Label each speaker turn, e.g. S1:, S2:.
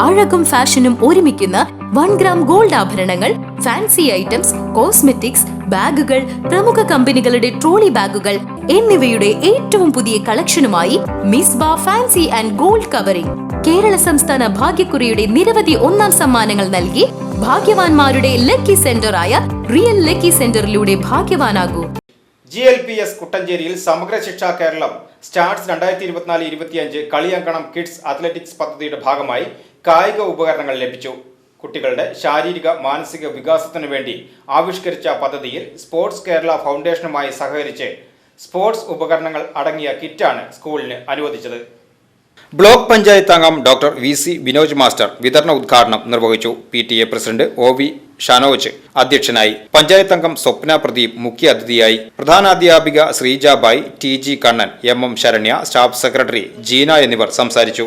S1: അഴകും ഫാഷനും ഒരുമിക്കുന്ന one gram gold ആഭരണങ്ങൾ ഫാൻസി ഐറ്റംസ് കോസ്മെറ്റിക്സ് ബാഗുകൾ പ്രമുഖ കമ്പനികളുടെ ട്രോളി ബാഗുകൾ എന്നിവയുടെ ഏറ്റവും പുതിയ കളക്ഷനുമായി Misba fancy and gold covering. Kerala സംസ്ഥാന ഭാഗ്യക്കുറിയുടെ നിരവധി ഒന്നാം സമ്മാനങ്ങൾ നൽകി ഭാഗ്യവാന്മാരുടെ ലക്കി സെന്ററായ റിയൽ ലക്കി സെന്ററിലൂടെ ഭാഗ്യവാനാകൂ.
S2: ജി എൽ പി എസ് കുട്ടഞ്ചേരിയിൽ സമഗ്ര ശിക്ഷാ കേരളം സ്റ്റാർട്സ് രണ്ടായിരത്തി ഇരുപത്തിനാല് ഇരുപത്തിയഞ്ച് കളിയങ്കണം കിഡ്സ് അത്ലറ്റിക്സ് പദ്ധതിയുടെ ഭാഗമായി കായിക ഉപകരണങ്ങൾ ലഭിച്ചു. കുട്ടികളുടെ ശാരീരിക മാനസിക വികാസത്തിനു വേണ്ടി ആവിഷ്കരിച്ച പദ്ധതിയിൽ സ്പോർട്സ് കേരള ഫൗണ്ടേഷനുമായി സഹകരിച്ച് സ്പോർട്സ് ഉപകരണങ്ങൾ അടങ്ങിയ കിറ്റാണ് സ്കൂളിന് അനുവദിച്ചത്. ബ്ലോക്ക് പഞ്ചായത്ത് അംഗം doctor V C Vinoj master വിതരണ ഉദ്ഘാടനം നിർവഹിച്ചു. P T A president O V Shanoj അധ്യക്ഷനായി. പഞ്ചായത്ത് അംഗം സ്വപ്ന പ്രദീപ് മുഖ്യ അതിഥിയായി. പ്രധാനാധ്യാപിക Sreejabai T G Kannan M M Saranya staff secretary Jeena എന്നിവർ സംസാരിച്ചു.